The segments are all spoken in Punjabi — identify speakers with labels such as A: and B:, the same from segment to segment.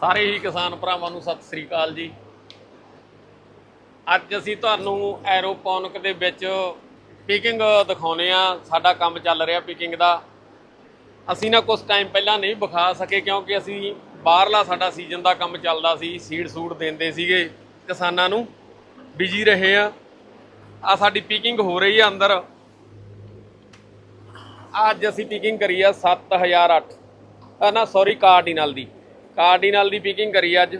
A: ਸਾਰੇ ਹੀ ਕਿਸਾਨ ਭਰਾਵਾਂ ਨੂੰ ਸਤਿ ਸ੍ਰੀ ਅਕਾਲ ਜੀ। ਅੱਜ ਅਸੀਂ ਤੁਹਾਨੂੰ ਐਰੋਪੋਨਿਕ ਦੇ ਵਿੱਚ ਪਿਕਿੰਗ ਦਿਖਾਉਨੇ ਆ। ਸਾਡਾ ਕੰਮ ਚੱਲ ਰਿਹਾ ਪਿਕਿੰਗ ਦਾ। ਅਸੀਂ ਨਾ ਕੁਝ ਟਾਈਮ ਪਹਿਲਾਂ ਨਹੀਂ ਵਿਖਾ ਸਕੇ ਕਿਉਂਕਿ ਅਸੀਂ ਬਾਹਰਲਾ ਸਾਡਾ ਸੀਜ਼ਨ ਦਾ ਕੰਮ ਚੱਲਦਾ ਸੀ ਸੀਡ ਸੂਡ ਦਿੰਦੇ ਸੀਗੇ ਕਿਸਾਨਾਂ ਨੂੰ। ਬਿਜ਼ੀ ਰਹੇ ਆ। ਆ ਸਾਡੀ ਪਿਕਿੰਗ ਹੋ ਰਹੀ ਆ ਅੰਦਰ। ਅੱਜ ਅਸੀਂ ਪਿਕਿੰਗ ਕਰੀ ਆ 7008 ਆ ਨਾ ਸੌਰੀ ਕਾਰਡੀਨਲ ਦੀ। ਕਾਰਡੀਨਲ ਦੀ ਪਿਕਿੰਗ ਕਰੀ ਅੱਜ।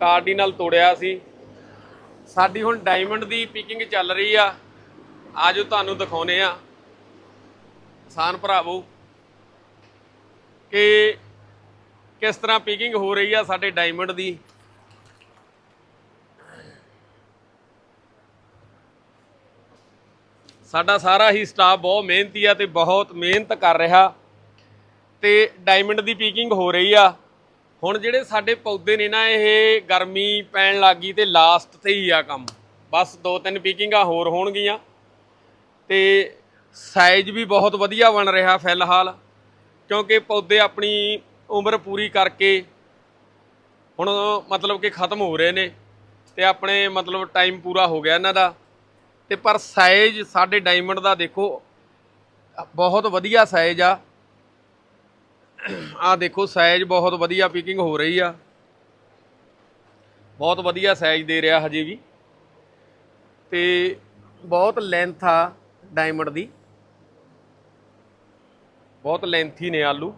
A: ਕਾਰਡੀਨਲ ਤੋੜਿਆ ਸੀ। ਸਾਡੀ ਹੁਣ ਡਾਇਮੰਡ ਦੀ ਪਿਕਿੰਗ ਚੱਲ ਰਹੀ ਆ। ਆਜੋ ਤੁਹਾਨੂੰ ਦਿਖਾਉਨੇ ਆ। ਕਿਸਾਨ ਭਰਾਵੋ, ਕਿ ਕਿਸ ਤਰ੍ਹਾਂ ਪਿਕਿੰਗ ਹੋ ਰਹੀ ਆ ਸਾਡੇ ਡਾਇਮੰਡ ਦੀ। ਸਾਡਾ ਸਾਰਾ ਹੀ ਸਟਾਫ ਬਹੁਤ ਮਿਹਨਤੀ ਆ ਤੇ ਬਹੁਤ ਮਿਹਨਤ ਕਰ ਰਿਹਾ। ਤੇ ਡਾਇਮੰਡ ਦੀ ਪੀਕਿੰਗ ਹੋ ਰਹੀ ਆ। ਹੁਣ ਜਿਹੜੇ ਸਾਡੇ ਪੌਦੇ ਨੇ ਨਾ, ਇਹ ਗਰਮੀ ਪੈਣ ਲੱਗੀ ਤੇ ਲਾਸਟ ਤੇ ਹੀ ਆ ਕੰਮ। ਬਸ ਦੋ ਤਿੰਨ ਪੀਕਿੰਗਾਂ ਹੋਰ ਹੋਣਗੀਆਂ। ਤੇ ਸਾਈਜ਼ ਵੀ ਬਹੁਤ ਵਧੀਆ ਬਣ ਰਿਹਾ ਫਿਲਹਾਲ, ਕਿਉਂਕਿ ਪੌਦੇ ਆਪਣੀ ਉਮਰ ਪੂਰੀ ਕਰਕੇ ਹੁਣ ਮਤਲਬ ਕਿ ਖਤਮ ਹੋ ਰਹੇ ਨੇ ਤੇ ਆਪਣੇ ਮਤਲਬ ਟਾਈਮ ਪੂਰਾ ਹੋ ਗਿਆ ਇਹਨਾਂ ਦਾ। ਤੇ ਪਰ ਸਾਈਜ਼ ਸਾਡੇ ਡਾਇਮੰਡ ਦਾ ਦੇਖੋ, ਬਹੁਤ ਵਧੀਆ ਸਾਈਜ਼ ਆ। ਆ ਦੇਖੋ ਸਾਈਜ਼ ਬਹੁਤ ਵਧੀਆ ਪਿਕਿੰਗ ਹੋ ਰਹੀ ਆ। ਬਹੁਤ ਵਧੀਆ ਸਾਈਜ਼ ਦੇ ਰਿਹਾ ਹਜੇ ਵੀ। ਤੇ ਬਹੁਤ ਲੈਂਥ ਆ ਡਾਇਮੰਡ ਦੀ। ਬਹੁਤ ਲੈਂਥੀ ਨੇ ਆਲੂ।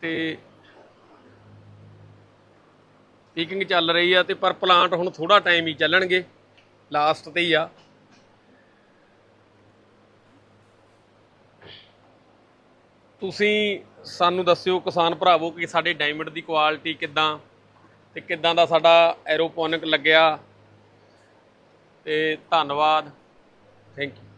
A: ਤੇ ਪੀਕਿੰਗ ਚੱਲ ਰਹੀ ਆ ਤੇ ਪਰ ਪਲਾਂਟ ਹੁਣ ਥੋੜਾ ਟਾਈਮ ਹੀ ਚੱਲਣਗੇ। ਲਾਸਟ ਤੇ ਹੀ ਆ। ਤੁਸੀਂ ਸਾਨੂੰ ਦੱਸਿਓ ਕਿਸਾਨ ਭਰਾਵੋ ਕਿ ਸਾਡੇ ਡਾਇਮੰਡ ਦੀ ਕੁਆਲਿਟੀ ਕਿੱਦਾਂ ਤੇ ਕਿੱਦਾਂ ਦਾ ਸਾਡਾ ਐਰੋਪੋਨਿਕ ਲੱਗਿਆ। ਤੇ ਧੰਨਵਾਦ। Thank you